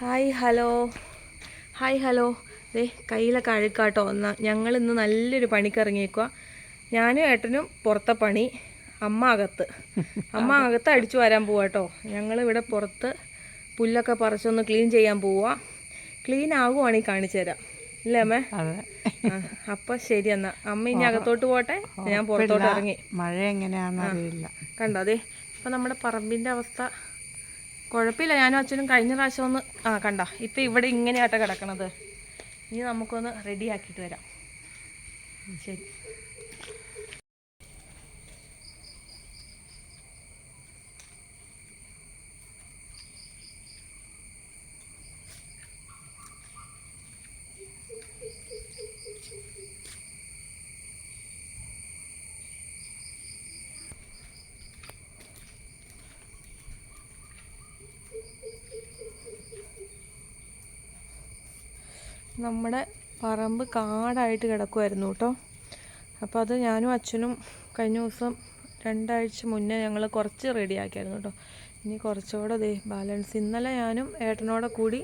Hi hello. Hi hello. ദേ കയ്യിലൊക്കെ അഴുക്കാട്ടോ എന്നാൽ ഞങ്ങൾ ഇന്ന് നല്ലൊരു പണിക്ക് ഇറങ്ങിയേക്കുക ഞാനും ഏട്ടനും പുറത്തെ പണി അമ്മ അകത്ത്. അമ്മ അകത്ത് അടിച്ചു വരാൻ പോവാട്ടോ ഞങ്ങൾ ഇവിടെ പുറത്ത് പുല്ലൊക്കെ പറിച്ചൊന്ന് ക്ലീൻ ചെയ്യാൻ പോവാ. ക്ലീൻ ആകുവാണെങ്കിൽ കാണിച്ചു തരാം. ഇല്ലേ അമ്മേ? അപ്പൊ ശരി എന്നാ. അമ്മ ഇനി അകത്തോട്ട് പോട്ടെ. ഞാൻ പുറത്തോട്ട് ഇറങ്ങി. മഴ എങ്ങനെയാണെന്ന് അറിയില്ല. കണ്ടോ അതെ ഇപ്പൊ നമ്മുടെ പറമ്പിന്റെ അവസ്ഥ കുഴപ്പമില്ല. ഞാനും അച്ഛനും കഴിഞ്ഞ പ്രാവശ്യം ഒന്ന് ആ കണ്ട. ഇപ്പം ഇവിടെ ഇങ്ങനെയാട്ടോ കിടക്കണത്. ഇനി നമുക്കൊന്ന് റെഡി ആക്കിയിട്ട് വരാം. ശരി. നമ്മുടെ പറമ്പ് കാടായിട്ട് കിടക്കുമായിരുന്നു കേട്ടോ. അപ്പോൾ അത് ഞാനും അച്ഛനും കഴിഞ്ഞ ദിവസം രണ്ടാഴ്ച മുന്നേ ഞങ്ങൾ കുറച്ച് റെഡിയാക്കിയായിരുന്നു കേട്ടോ. ഇനി കുറച്ചുകൂടെ ദേ ബാലൻസ് ഇന്നലെ ഞാനും ഏട്ടനോടെ കൂടി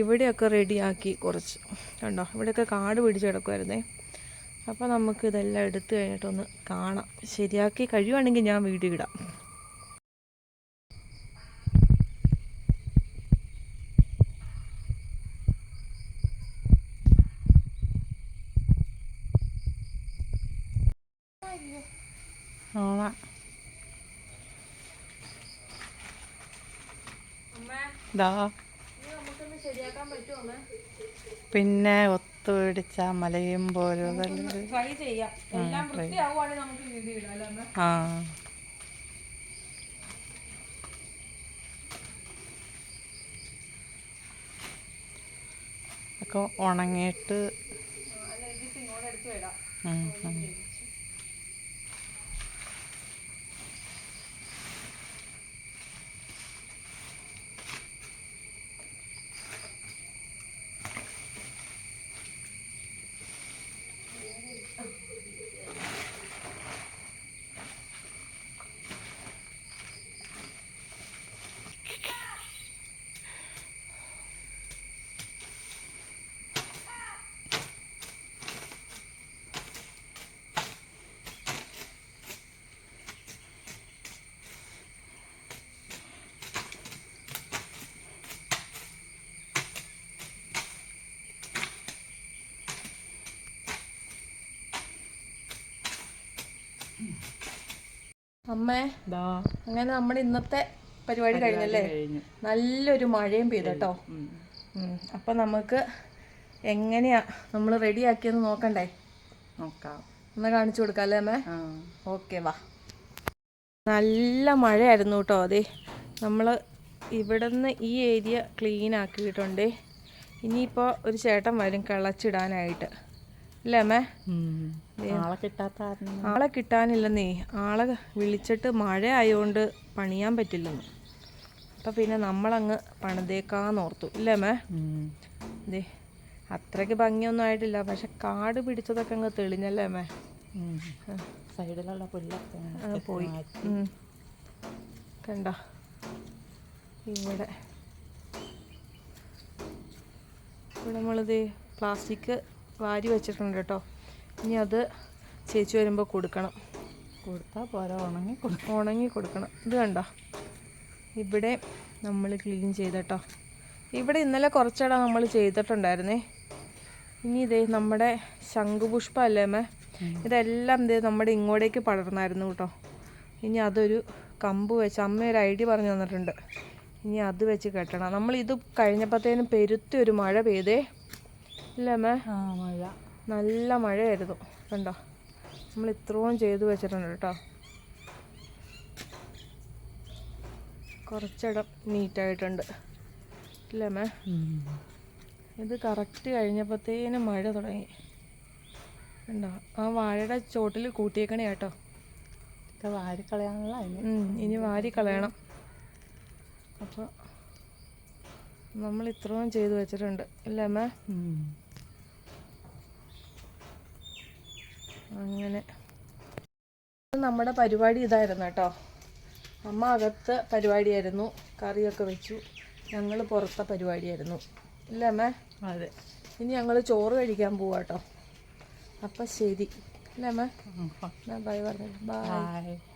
ഇവിടെയൊക്കെ റെഡിയാക്കി കുറച്ച്. കണ്ടോ? ഇവിടെയൊക്കെ കാട് പിടിച്ച് കിടക്കുമായിരുന്നേ അപ്പോൾ നമുക്ക് ഇതെല്ലാം എടുത്തു കഴിഞ്ഞിട്ടൊന്ന് കാണാം. ശരിയാക്കി കഴിയുവാണെങ്കിൽ ഞാൻ വീഡിയോ ഇടാം. ഓണ ദാ പിന്നെ ഒത്തുപിടിച്ച മലയും പോലും? ആ ഒക്കെ ഉണങ്ങിയിട്ട് എടുത്ത് വരാം അമ്മേ അങ്ങനെ നമ്മുടെ ഇന്നത്തെ പരിപാടി കഴിഞ്ഞല്ലേ? നല്ലൊരു മഴയും പെയ്തു കേട്ടോ. അപ്പൊ നമുക്ക് എങ്ങനെയാ നമ്മൾ റെഡിയാക്കിയെന്ന് നോക്കണ്ടേ? നോക്കാം. ഒന്ന് കാണിച്ചു കൊടുക്കാം അല്ലേ അമ്മേ? ഓക്കെ വാ. നല്ല മഴയായിരുന്നു കേട്ടോ അതെ. നമ്മൾ ഇവിടുന്ന് ഈ ഏരിയ ക്ലീൻ ആക്കിയിട്ടുണ്ട്. ഇനിയിപ്പോൾ ഒരു ചേട്ടൻ വരും കിളച്ചിടാനായിട്ട്. അല്ലേ അമ്മേ. ആളെ കിട്ടാത്ത ആളെ കിട്ടാനില്ലെന്നേ. ആളെ വിളിച്ചിട്ട് മഴ ആയതുകൊണ്ട് പണിയാൻ പറ്റില്ലെന്ന്. അപ്പം പിന്നെ നമ്മളങ്ങ് പണിതേക്കാന്ന് ഓർത്തു. ഇല്ലേ അമ്മേ? ഉം. ദേ അത്രയ്ക്ക് ഭംഗിയൊന്നും ആയിട്ടില്ല. പക്ഷെ കാട് പിടിച്ചതൊക്കെ അങ്ങ് തെളിഞ്ഞല്ലേ അമ്മേ? ഉം. സൈഡിലുള്ള പുല്ലൊക്കെ പോയി. കണ്ട? ഇവിടെ. ഇവിടെ നമ്മളിത് പ്ലാസ്റ്റിക് വാരി വെച്ചിട്ടുണ്ട് കേട്ടോ. ഇനി അത് ചേച്ചി വരുമ്പോൾ കൊടുക്കണം. കൊടുത്താൽ പോരാ ഉണങ്ങി കൊടുക്കണം ഉണങ്ങി കൊടുക്കണം. ഇത് കണ്ടോ? ഇവിടെ നമ്മൾ ക്ലീൻ ചെയ്തട്ടോ ഇവിടെ ഇന്നലെ കുറച്ചിടം നമ്മൾ ചെയ്തിട്ടുണ്ടായിരുന്നേ. ഇനി ഇതേ നമ്മുടെ ശംഖുപുഷ്പം അല്ലേ അമ്മേ ഇതെല്ലാം ഇതേ നമ്മുടെ ഇങ്ങോട്ടേക്ക് പടർന്നായിരുന്നു കേട്ടോ. ഇനി അതൊരു കമ്പ് വെച്ച് അമ്മ ഒരു ഐഡിയ പറഞ്ഞു തന്നിട്ടുണ്ട്. ഇനി അത് വെച്ച് കെട്ടണം. നമ്മൾ ഇത് കഴിഞ്ഞപ്പോഴത്തേനും പെരുത്തി ഒരു മഴ പെയ്തേ. അമ്മേ. ആ മഴ. നല്ല മഴയായിരുന്നു. കണ്ടോ? നമ്മൾ ഇത്രയും ചെയ്തു വെച്ചിട്ടുണ്ട് കേട്ടോ. കുറച്ചിടം നീറ്റായിട്ടുണ്ട്. അല്ലേ മേ ഉം. ഇത് കറക്റ്റ് കഴിഞ്ഞപ്പോഴത്തേനും മഴ തുടങ്ങി. കണ്ടോ? ആ വാഴയുടെ ചോട്ടിൽ കൂട്ടിയേക്കണേ കേട്ടോ. വാരിക്കളയാനുള്ള ഇനി വാരി കളയണം. അപ്പോൾ നമ്മൾ ഇത്രയും ചെയ്തു വെച്ചിട്ടുണ്ട്. ഇല്ലേ മേ അങ്ങനെ. നമ്മുടെ പരിപാടി ഇതായിരുന്നു കേട്ടോ. അമ്മ അകത്ത് പരിപാടിയായിരുന്നു. കറിയൊക്കെ വെച്ചു. ഞങ്ങൾ പുറത്തെ പരിപാടിയായിരുന്നു. ഇല്ല അമ്മേ? അതെ. ഇനി ഞങ്ങൾ ചോറ് കഴിക്കാൻ പോവാ കേട്ടോ. അപ്പം ശരി. ഇല്ല അമ്മ. ബൈ പറഞ്ഞു. ബൈ